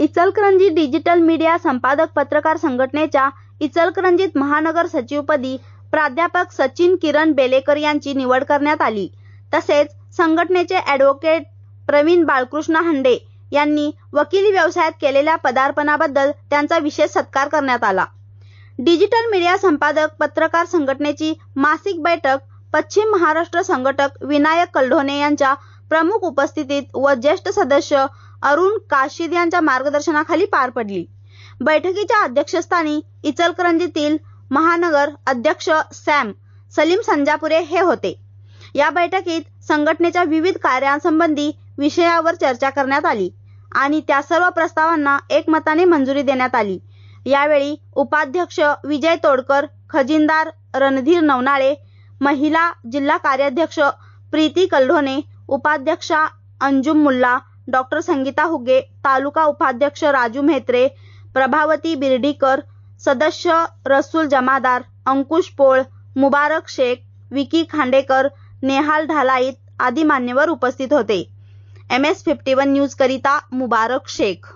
Ichalkaranji digital media संपादक पत्रकार संघटनेच्या इचलकरंजीत महानगर सचिवपदी प्राध्यापक सचिन किरण बेलेकर यांची निवड करण्यात आली. तसेच संघटनेचे ॲडव्होकेट प्रवीण बाळकृष्ण हांडे यांनी वकिली व्यवसायात केलेल्या पदार्पणाबद्दल त्यांचा विशेष सत्कार करण्यात आला. डिजिटल मीडिया संपादक पत्रकार संघटनेची मासिक बैठक पश्चिम महाराष्ट्र संघटक विनायक कल्ढोणे यांच्या प्रमुख उपस्थितीत व ज्येष्ठ सदस्य अरुण काशीद यांच्या मार्गदर्शनाखाली पार पडली. बैठकीच्या अध्यक्षस्थानी इचलकरंजीतील महानगर अध्यक्ष सॅम सलीम संजापुरे हे होते. या बैठकीत संघटनेच्या विविध कार्यांसंबंधी विषयावर चर्चा करण्यात आली आणि त्या सर्व प्रस्तावांना एकमताने मंजुरी देण्यात आली. यावेळी उपाध्यक्ष विजय तोडकर खजिनदार रणधीर नवनाळे महिला जिल्हा कार्याध्यक्ष प्रीती कल्ढोणे उपाध्यक्षा अंजुम मुल्ला डॉक्टर संगीता हुगे तालुका उपाध्यक्ष राजू म्हेत्रे प्रभावती बिर्डीकर सदस्य रसूल जमादार अंकुश पोळ मुबारक शेख विकी खांडेकर नेहाल ढालाईत आदी मान्यवर उपस्थित होते. M S fifty one news करिता मुबारक शेख.